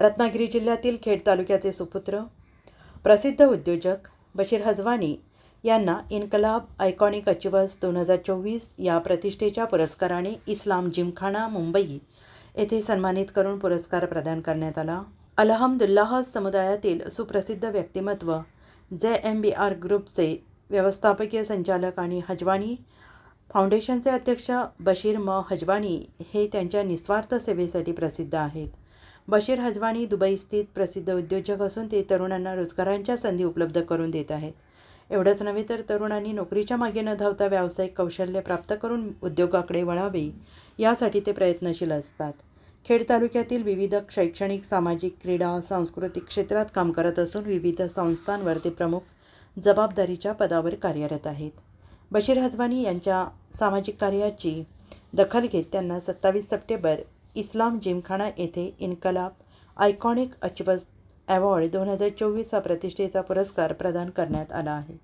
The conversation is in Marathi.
रत्नागिरी जिल्ह्यातील खेड तालुक्याचे सुपुत्र प्रसिद्ध उद्योजक बशीर हजवानी यांना इन्कलाब आयकॉनिक अचिव्हर्स दोन हजार चोवीस या प्रतिष्ठेच्या पुरस्काराने इस्लाम जिमखाना मुंबई येथे सन्मानित करून पुरस्कार प्रदान करण्यात आला. अलहमदुल्लाह समुदायातील सुप्रसिद्ध व्यक्तिमत्व जे एम बी आर ग्रुपचे व्यवस्थापकीय संचालक आणि हजवानी फाउंडेशनचे अध्यक्ष बशीर म हजवानी हे त्यांच्या निस्वार्थ सेवेसाठी प्रसिद्ध आहेत. बशीर हजवाणी दुबई स्थित प्रसिद्ध उद्योजक असून ते तरुणांना रोजगारांच्या संधी उपलब्ध करून देत आहेत. एवढंच नव्हे तर तरुणांनी नोकरीच्या मागे न धावता व्यावसायिक कौशल्य प्राप्त करून उद्योगाकडे वळावे यासाठी ते प्रयत्नशील असतात. खेड तालुक्यातील विविध शैक्षणिक सामाजिक क्रीडा सांस्कृतिक क्षेत्रात काम करत असून विविध संस्थांवर ते प्रमुख जबाबदारीच्या पदावर कार्यरत आहेत. बशीर हजवानी यांच्या सामाजिक कार्याची दखल घेत त्यांना सत्तावीस सप्टेंबर इस्लाम जिमखाना येथे इन्कलाब आयकॉनिक अचिबस अवॉर्ड दोन हजार चोवीस हा प्रतिष्ठेचा पुरस्कार प्रदान करण्यात आला आहे.